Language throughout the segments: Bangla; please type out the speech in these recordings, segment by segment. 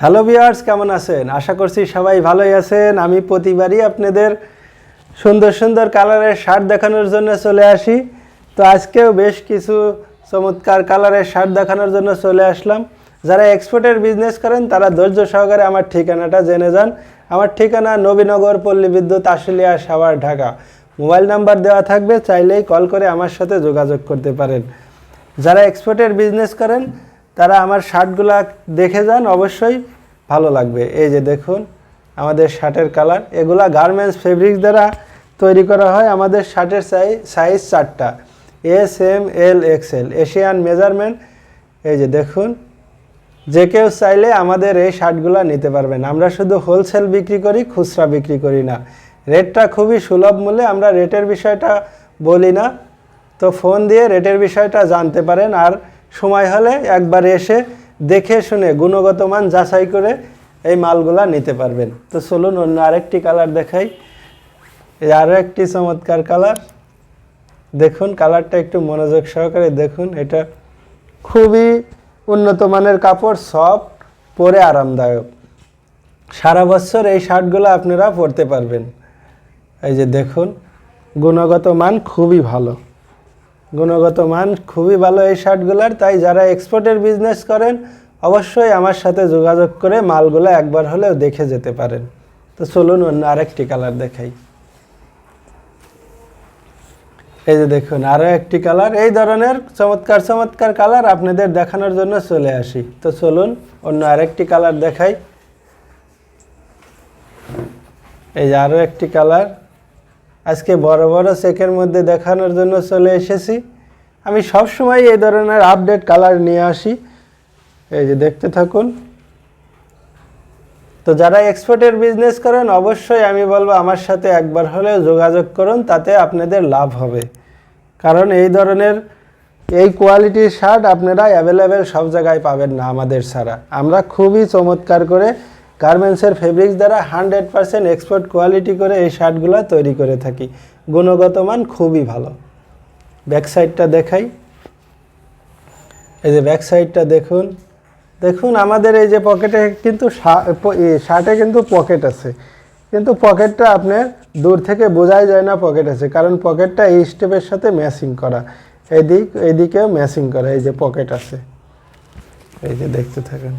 হ্যালো ভিউয়ার্স কেমন আছেন? আশা করছি সবাই ভালোই আছেন। আমি প্রতিবারই আপনাদের সুন্দর সুন্দর কালারের শার্ট দেখানোর জন্য চলে আসি। তো আজকেও বেশ কিছু চমৎকার কালারের শার্ট দেখানোর জন্য চলে আসলাম। যারা এক্সপোর্টের বিজনেস করেন, তারা ধৈর্য সহকারে আমার ঠিকানাটা জেনে যান। আমার ঠিকানা নবীনগর পল্লী বিদ্যুৎ আশুলিয়া সাভার, ঢাকা। মোবাইল নাম্বার দেওয়া থাকবে, চাইলেই কল করে আমার সাথে যোগাযোগ করতে পারেন। যারা এক্সপোর্টের বিজনেস করেন তারা আমার শার্টগুলা দেখে যান, অবশ্যই ভালো লাগবে। এই যে দেখুন, আমাদের শার্টের কালার। এগুলা গার্মেন্টস ফেব্রিক্স দ্বারা তৈরি করা হয়, আমাদের শার্টের সাইজ চারটা। S M L XL Asian measurement. এই যে দেখুন, যে কেউ চাইলে আমাদের এই শার্টগুলো নিতে পারবেন। আমরা শুধু হোলসেল বিক্রি করি, খুচরা বিক্রি করি না। রেটটা খুবই সুলভ মূল্যে, আমরা রেটের বিষয়টা বলি না। তো ফোন দিয়ে রেটের বিষয়টা জানতে পারেন। আর সময় হলে একবার এসে দেখে শুনে, গুণগত মান যাচাই করে এই মালগুলা নিতে পারবেন। তো চলুন অন্য আরেকটি কালার দেখাই। এই আরও একটি চমৎকার কালার। দেখুন, কালারটা একটু মনোযোগ সহকারে দেখুন। এটা খুবই উন্নত মানের কাপড়, সফট, পরে আরামদায়ক। সারা বছর এই শার্টগুলো আপনারা পরতে পারবেন। এই যে দেখুন, গুণগত মান খুবই ভালো। গুণগত মান খুবই ভালো এই শার্টগুলার, তাই যারা এক্সপোর্টের বিজনেস করেন, অবশ্যই আমার সাথে যোগাযোগ করে মালগুলো একবার হলেও দেখে যেতে পারেন। তো চলুন অন্য আরেকটি কালার দেখাই। এই যে দেখুন, আরও একটি কালার এই ধরনের চমৎকার চমৎকার কালার আপনাদের দেখানোর জন্য চলে আসি। তো চলুন অন্য আরেকটি কালার দেখাই। এই যে আরও একটি কালার আজকে বড় বড় চেকের মধ্যে দেখানোর জন্য চলে এসেছি। আমি সব সময় এই ধরনের আপডেট কালার নিয়ে আসি। এই যে দেখতে থাকুন। তো যারা এক্সপোর্টের বিজনেস করেন, অবশ্যই আমি বলব আমার সাথে একবার হলেও যোগাযোগ করুন, তাতে আপনাদের লাভ হবে। কারণ এই ধরনের এই কোয়ালিটির শার্ট আপনারা অ্যাভেলেবেল সব জায়গায় পাবেন না আমাদের ছাড়া। আমরা খুবই চমৎকার করে গার্মেন্টসের ফেব্রিক্স দ্বারা হান্ড্রেড পারসেন্ট এক্সপোর্ট কোয়ালিটি করে এই শার্টগুলো তৈরি করে থাকি। গুণগত মান খুবই ভালো। ব্যাক সাইডটা দেখাই। এই যে ব্যাক সাইডটা দেখুন। দেখুন, আমাদের এই যে পকেটে কিন্তু শার্টে কিন্তু পকেট আছে। কিন্তু পকেটটা আপনার দূর থেকে বোঝাই যায় না পকেট আছে, কারণ পকেটটা এই স্টেপের সাথে ম্যাচিং করা। এদিক, এদিকেও ম্যাচিং করা এই যে পকেট আছে। এই যে দেখতে থাকেন।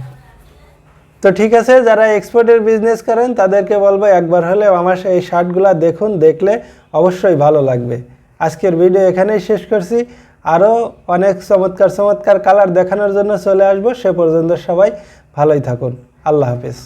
তো ঠিক আছে, যারা এক্সপোর্টের বিজনেস করেন, তাদেরকে বলব একবার হলে আমার এই শার্টগুলো দেখুন, দেখলে অবশ্যই ভালো লাগবে। আজকের ভিডিও এখানেই শেষ করছি। আরও অনেক চমৎকার চমৎকার কালার দেখানোর জন্য চলে আসব। সে পর্যন্ত সবাই ভালোই থাকুন। আল্লাহ হাফিজ।